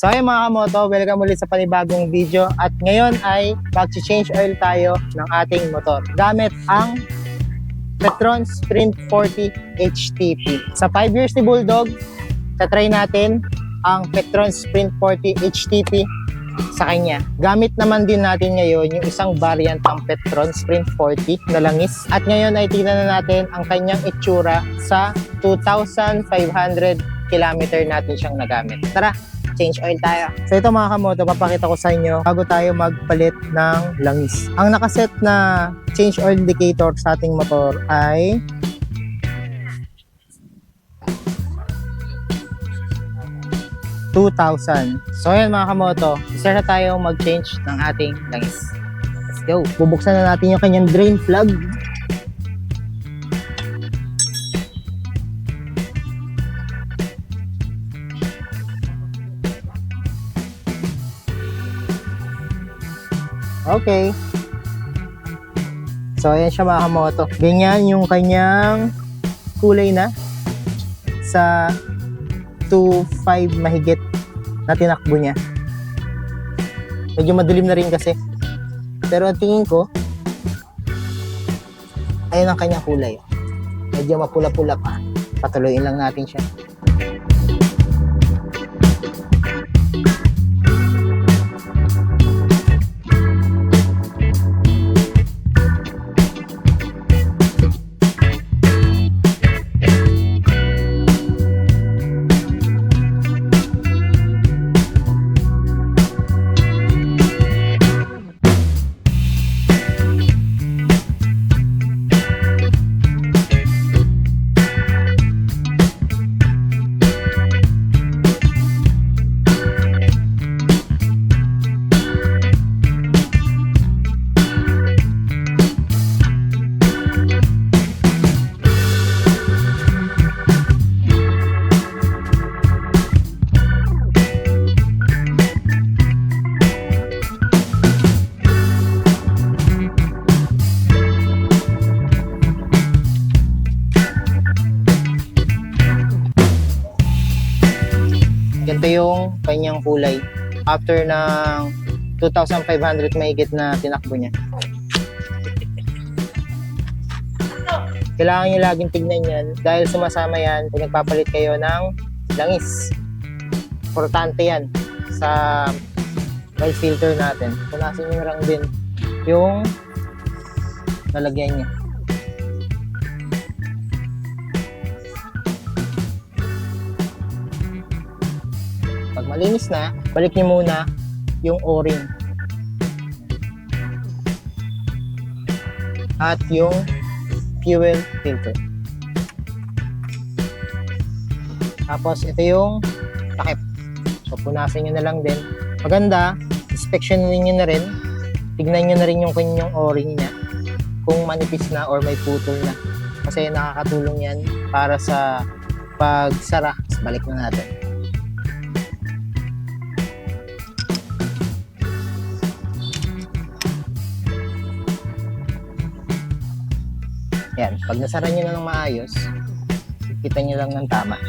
So ayun mga kamoto, welcome ulit sa panibagong video at ngayon ay mag-change oil tayo ng ating motor gamit ang Petron Sprint 40 HTP. Sa 5 years ni Bulldog, tatry natin ang Petron Sprint 40 HTP sa kanya. Gamit naman din natin ngayon yung isang variant ng Petron Sprint 40 na langis. At ngayon ay tingnan na natin ang kanyang itsura sa 2,500 kilometer natin siyang nagamit. Tara, change oil tayo. So ito mga kamoto, papakita ko sa inyo bago tayo magpalit ng langis. Ang nakaset na change oil indicator sa ating motor ay $2,000. So ayan mga kamoto, isa na tayo mag-change ng ating langis. Let's go. Bubuksan na natin yung kanyang drain plug. Okay. So, ayan siya mga kamoto. Ganyan yung kanyang kulay na sa 2.5 mahigit na tinakbo niya. Medyo madilim na rin kasi. Pero ang tingin ko, ayun ang kanyang kulay. Medyo mapula-pula pa. Patuloyin lang natin siya. Yung kanyang kulay. After ng 2,500 mahigit na tinakbo niya. Kailangan nyo laging tignan yan dahil sumasama yan kung nagpapalit kayo ng langis. Importante yan sa oil filter natin. Punasin nyo lang din yung lalagyan niya. Malinis na, balik niyo muna yung o-ring. At yung fuel filter. Tapos ito yung takip. So punasan nyo na lang din. Maganda, inspectionin nyo na rin. Tignan nyo na rin yung kanyang o-ring niya. Kung manipis na or may putol na. Kasi nakakatulong yan para sa pagsara. Balik na natin. Yan, pag nasara nyo na ng maayos, kita nyo lang ng tama.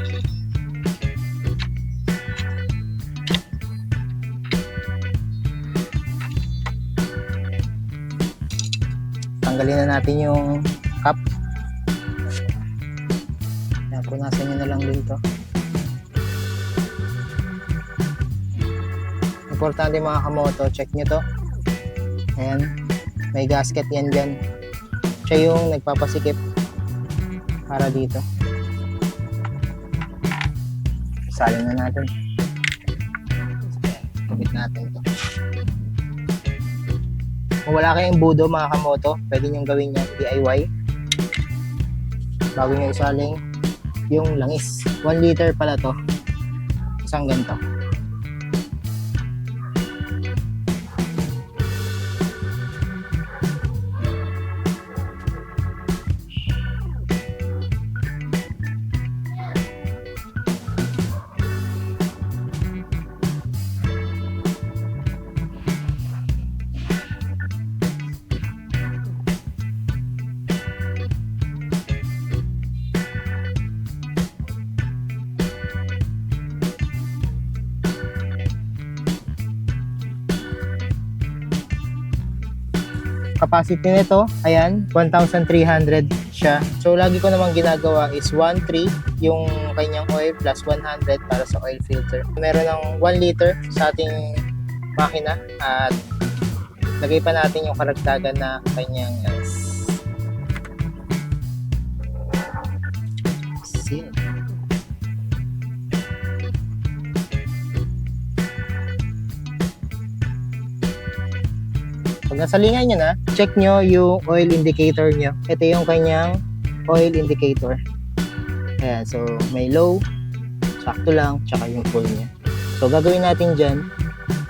Tanggalin na natin yung cup. Yan, punasan nyo na lang din to. Importante mga kamoto, check nyo to. Ayan, may gasket yan dyan siya yung nagpapasikip para dito. Salin na natin. Kapit natin to. Kung wala kayong budo mga kamoto, pwede nyo gawin yan DIY. Bago nyo isaling yung langis. 1 liter pala to. Isang ganito. Capacity nito, ayan, 1,300 siya. So, lagi ko namang ginagawa is 1.3 yung kanyang oil plus 100 para sa oil filter. Meron ng 1 liter sa ating makina at lagay pa natin yung karagdagan na kanyang Pag nasa linya nyo na, check nyo yung oil indicator nyo. Ito yung kanyang oil indicator. Ayan, so may low, sakto lang, tsaka yung full niya. So gagawin natin dyan,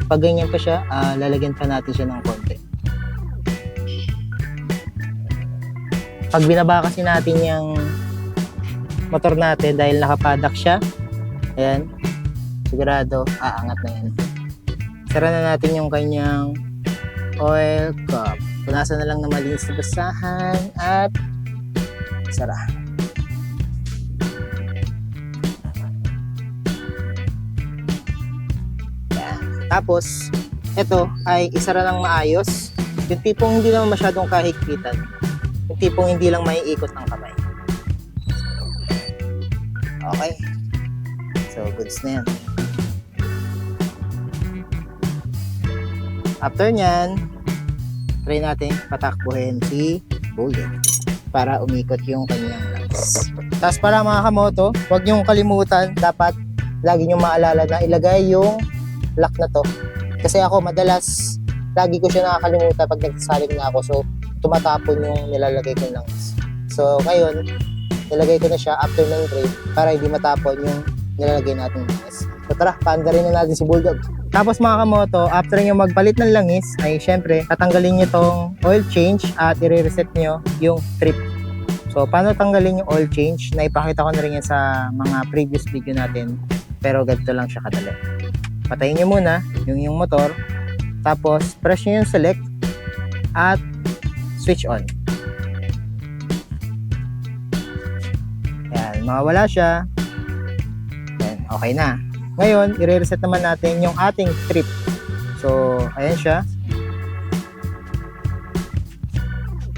pag ganyan pa siya, ah, lalagyan pa natin siya ng konti. Pag binaba kasi natin yung motor natin dahil nakapadak siya, ayan, sigurado, aangat na yan. Sara na natin yung kanyang oil cup. Punasan na lang na malinis na basahan at sara. Tapos, ito ay isara ng maayos. Yung tipong hindi naman masyadong kahigpitan. Yung tipong hindi lang maiikot ng kamay. Okay. So, goods na yan. After nyan, try natin patakbuhin si Bullet para umikot yung kanyang legs. Tapos para mga kamoto, huwag niyong kalimutan, dapat lagi niyong maalala na ilagay yung lock na to. Kasi ako madalas, lagi ko siya nakakalimutan pag nagsasalim na ako. So, tumatapon yung nilalagay ko ng So, ngayon, nilagay ko na siya after ng trade para hindi matapon yung nilalagay natin So, tara, paanda rin na natin si Bulldog. Tapos mga kamoto, after nyo magpalit ng langis, ay syempre, tatanggalin nyo tong oil change at i-reset nyo yung trip. So, paano tanggalin yung oil change? Naipakita ko na rin yan sa mga previous video natin. Pero ganito lang siya kadali. Patayin nyo muna yung yung motor. Tapos, press nyo yung select at switch on. Yan, mawawala siya. Yan, okay na. Ngayon, i-reset naman natin yung ating trip. So, ayan siya.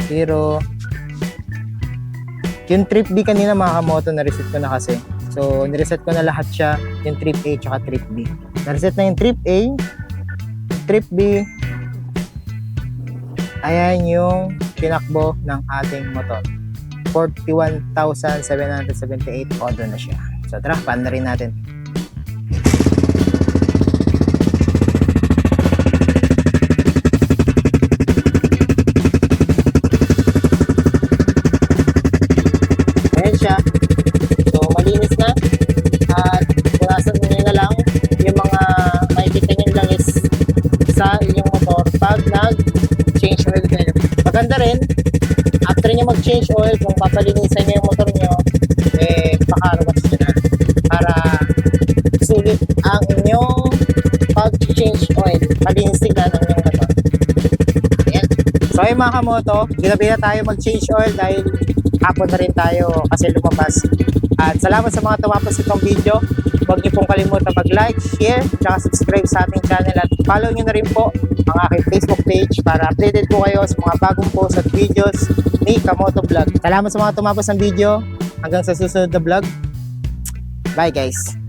Zero. Yung trip B kanina mga kamoto, na-reset ko na kasi. So, nireset ko na lahat siya, yung trip A tsaka trip B. Na-reset na yung trip A, trip B, ayan yung tinakbo ng ating motor. 41,778 odo na siya. So, tara, pan na rin natin. Maganda rin, after nyo mag-change oil, kung papalinisan nyo yung motor nyo, eh, pakarugas nyo na. Para sulit ang inyong pag-change oil. Malinis tignan ng inyong motor. Ayan. So ayun mga kamoto, ginabi na tayo mag-change oil dahil hapon na rin tayo kasi lumabas. At salamat sa mga tumapos itong video. Huwag niyo pong kalimutan mag-like, share, tsaka subscribe sa ating channel at follow niyo na rin po ang aking Facebook page para updated po kayo sa mga bagong posts at videos ni Kamoto Vlog. Salamat sa mga tumapos ng video. Hanggang sa susunod na vlog. Bye guys!